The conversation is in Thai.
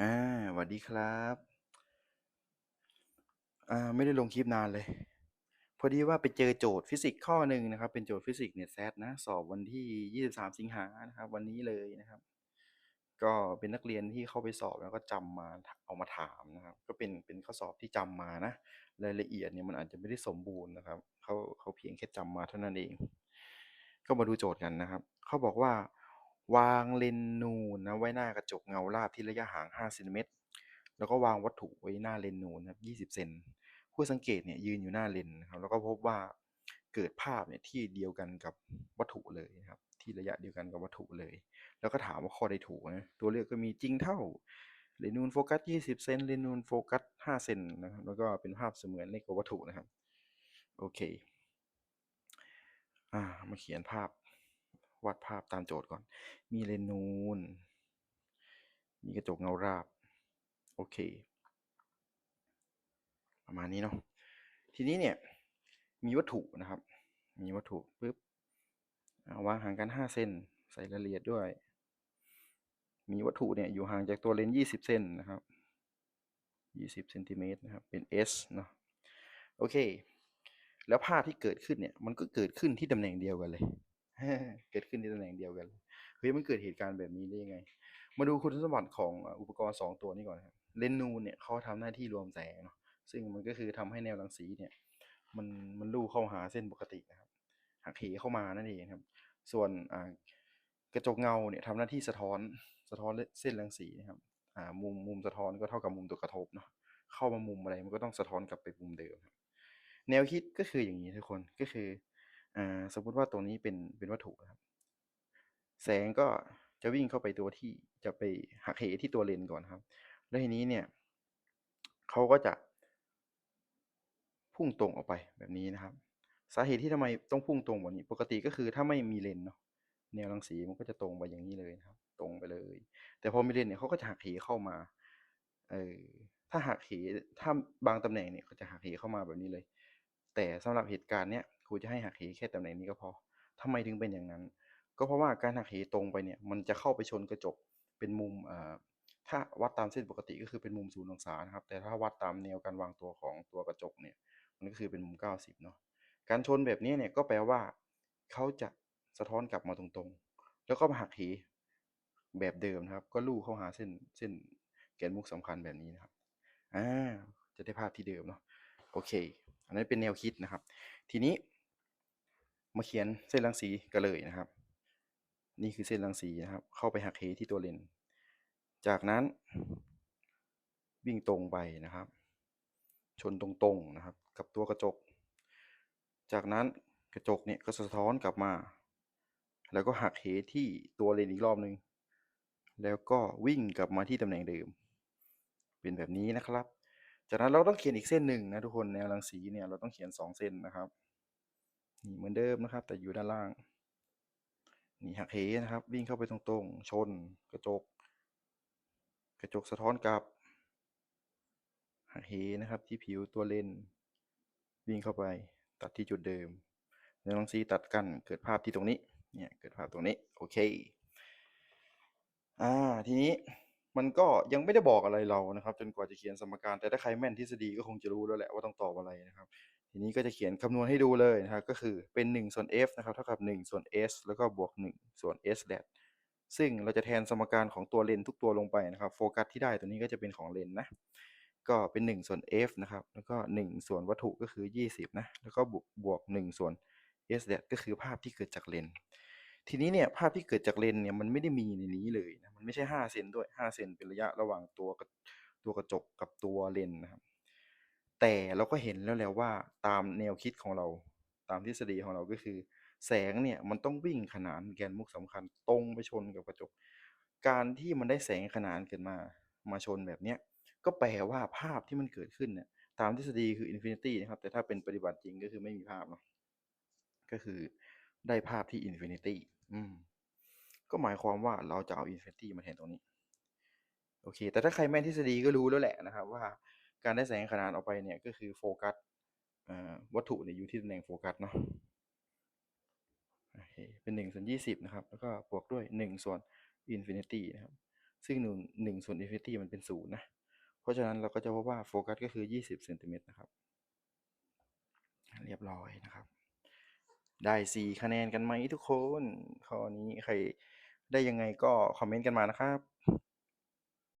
อ่าสวัสดีครับ อ่า ไม่ได้ลงคลิปนานเลย พอดีว่าไปเจอโจทย์ฟิสิกส์ข้อหนึ่งนะครับ เป็นโจทย์ฟิสิกส์เน็ตแซดนะ สอบวันที่ 23 สิงหานะครับ วันนี้เลยนะครับ ก็เป็นนักเรียนที่เข้าไปสอบแล้วก็จำมาเอามาถามนะครับ ก็เป็นเป็นข้อสอบที่จำมานะ รายละเอียดเนี่ยมันอาจจะไม่ได้สมบูรณ์นะครับเขาเขาเพียงแค่จำมาเท่านั้นเอง ก็มาดูโจทย์กันนะครับ เขาบอกว่า วางเลนส์นูนนะไว้หน้ากระจกเงาราบที่ระยะห่าง5เซนติเมตรแล้วก็วางวัตถุไว้หน้าเลนส์นูนนะครับ 20 เซนผู้สังเกตเนี่ยยืนอยู่หน้าเลนนะครับแล้วก็พบว่าเกิดภาพเนี่ยที่เดียวกันกับวัตถุเลยนะครับ ที่ระยะเดียวกันกับวัตถุเลย แล้วก็ถามว่าข้อใดถูกนะตัวเลือกก็มีจริงเท่าเลนนูนโฟกัส 20 เซนเลนนูนโฟกัส 5 เซนนะครับ แล้วก็เป็นภาพเสมือนเล็กกว่าวัตถุนะครับ โอเค อ่า มาเขียนภาพ วาดภาพตามโจทย์ก่อน มีเลนนูน มีกระจกเงาราบ โอเค ประมาณนี้เนาะ ทีนี้เนี่ย มีวัตถุนะครับ มีวัตถุปุ๊บวางห่างกัน 5 เซน ใส่รายละเอียดด้วย มีวัตถุเนี่ยอยู่ห่างจากตัวเลนส์20 เซนนะครับ 20เซนติเมตรนะครับ เป็น S เนาะ โอเค แล้วภาพที่เกิดขึ้นเนี่ย มันก็เกิดขึ้นที่ตำแหน่งเดียวกันเลย เกิดขึ้นที่ตำแหน่งเดียวกันเฮ้ยมันเกิดเหตุการณ์แบบนี้ได้ยังไง มาดูคุณสมบัติของอุปกรณ์ 2 ตัวนี้ก่อนครับเลนส์นูนเนี่ยเขาทำหน้าที่รวมแสงเนาะซึ่งมันก็คือทำให้แนวรังสีเนี่ย มันมันลู่เข้าหาเส้นปกตินะครับหักเหเข้ามานั่นเองครับ ส่วนกระจกเงาเนี่ยทำหน้าที่สะท้อนสะท้อนเส้นรังสีนะครับมุมมุมสะท้อนก็เท่ากับมุมตัวกระทบเนาะเข้ามามุมอะไรมันก็ต้องสะท้อนกลับไปมุมเดิม แนวคิดก็คืออย่างนี้ทุกคนก็คือ สมมุติว่าตรงนี้เป็นเป็นวัตถุครับ แสงก็จะวิ่งเข้าไปตัวที่จะไปหักเหที่ตัวเลนก่อนครับ แล้วทีนี้เนี่ยเขาก็จะ พุ่งตรงออกไปแบบนี้นะครับ สาเหตุที่ทำไมต้องพุ่งตรงแบบนี้ ปกติก็คือถ้าไม่มีเลนเนาะแนวรังสีมันก็จะตรงไปอย่างนี้เลยนะครับ ตรงไปเลย แต่พอมีเลนเนี่ยเขาก็จะหักเหเข้ามาเออถ้าหักเหถ้าบางตำแหน่งเนี่ยเขาจะหักเหเข้ามาแบบนี้เลย แต่สำหรับเหตุการณ์เนี้ย ครูจะให้หักเหแค่ตำแหน่งนี้ก็พอทำไมถึงเป็นอย่างนั้น ก็เพราะว่าการหักเหตรงไปเนี่ยมันจะเข้าไปชนกระจกเป็นมุมอ่าถ้าวัดตามเส้นปกติก็คือเป็นมุมศูนย์องศานะครับ แต่ถ้าวัดตามแนวการวางตัวของตัวกระจกเนี่ยมันก็คือเป็นมุม 90เนาะการชนแบบนี้เนี่ยก็แปลว่าเขาจะสะท้อนกลับมาตรงๆ แล้วก็มาหักเหแบบเดิมนะครับ ก็ลู่เข้าหาเส้นเส้นแกนมุกสำคัญแบบนี้นะครับอ่าจะได้ภาพที่เดิมเนาะโอเค อันนั้นเป็นแนวคิดนะครับ ทีนี้ มาเขียนเส้นรังสีกันเลยนะครับ นี่คือเส้นรังสีนะครับ เข้าไปหักเหที่ตัวเลน จากนั้น วิ่งตรงไปนะครับ ชนตรงๆนะครับ กับตัวกระจก จากนั้นกระจกเนี่ยก็สะท้อนกลับมา แล้วก็หักเหที่ตัวเลนอีกรอบนึง แล้วก็วิ่งกลับมาที่ตำแหน่งเดิม เป็นแบบนี้นะครับ จากนั้นเราต้องเขียนอีกเส้นหนึ่งนะทุกคนแนวรังสีเนี่ยเราต้องเขียน 2 เส้นนะครับ นี่เหมือนเดิมนะครับ แต่อยู่ด้านล่าง นี่หักเหนะครับ วิ่งเข้าไปตรงๆ ชน กระจก กระจกสะท้อนกลับ หักเหนะครับที่ผิวตัวเลนวิ่งเข้าไปตัดที่จุดเดิมแนวรังสีตัดกันเกิดภาพที่ตรงนี้ เนี่ย เกิดภาพตรงนี้ โอเค อ่า ทีนี้ มันก็ยังไม่ได้บอกอะไรเรานะครับ จนกว่าจะเขียนสมการ แต่ถ้าใครแม่นทฤษฎีก็คงจะรู้แล้วแหละว่าต้องตอบอะไรนะครับ ทีนี้ก็จะเขียนคำนวณให้ดูเลยนะครับก็คือเป็น 1 ส่วน f นะครับเท่ากับ 1 ส่วน s แล้วก็บวก 1 ส่วน s แดดซึ่งเราจะแทนสมการของตัวเลนทุกตัวลงไปนะครับโฟกัสที่ได้ตัวนี้ก็จะเป็นของเลนนะก็เป็น 1 ส่วน f นะครับ แล้วก็ 1 ส่วนวัตถุก็คือ 20 นะ แล้วก็บวกบวก 1 ส่วน s แดดก็คือภาพที่เกิดจากเลน ทีนี้เนี่ยภาพที่เกิดจากเลนเนี่ยมันไม่ได้มีในนี้เลยนะมันไม่ใช่ 5 เซนด้วย 5 เซนเป็นระยะระหว่างตัวตัวกระจกกับตัวเลนนะครับ แต่เราก็เห็นแล้วแหละว่าตามแนวคิดของเราตามทฤษฎีของเราก็คือ แสงเนี่ยมันต้องวิ่งขนานแกนมุกสำคัญตรงไปชนกับกระจก การที่มันได้แสงขนานเกันมามาชนแบบเนี้ยก็แปลว่าภาพที่มันเกิดขึ้นเนี่ยตามทฤษฎีคืออินฟินิตี้นะครับ แต่ถ้าเป็นปฏิบัติจริงก็คือไม่มีภาพเนาะก็คือได้ภาพที่อินฟินิตี้ อืม ก็หมายความว่าเราจะเอาอินฟินิตี้มาแทนตรงนี้ โอเค แต่ถ้าใครแม่นทฤษฎีก็รู้แล้วแหละนะครับ ว่าการได้แสงขนานออกไปเนี่ยก็คือโฟกัสวัตถุเนี่ยอยู่ที่ตำแหน่งโฟกัสเนาะโอเคเป็น1ส่วน20 นะครับ แล้วก็บวกด้วย 1 ส่วนอินฟินิตี้นะครับ ซึ่งหนึ่งหนึ่งส่วนอินฟินิตี้มันเป็นศูนย์นะ เพราะฉะนั้นเราก็จะพบว่าโฟกัสก็คือ 20เซนติเมตรนะครับ เรียบร้อยนะครับ ได้ 4 คะแนนกันไหมทุกคน ข้อนี้ใครได้ยังไงก็คอมเมนต์กันมานะครับ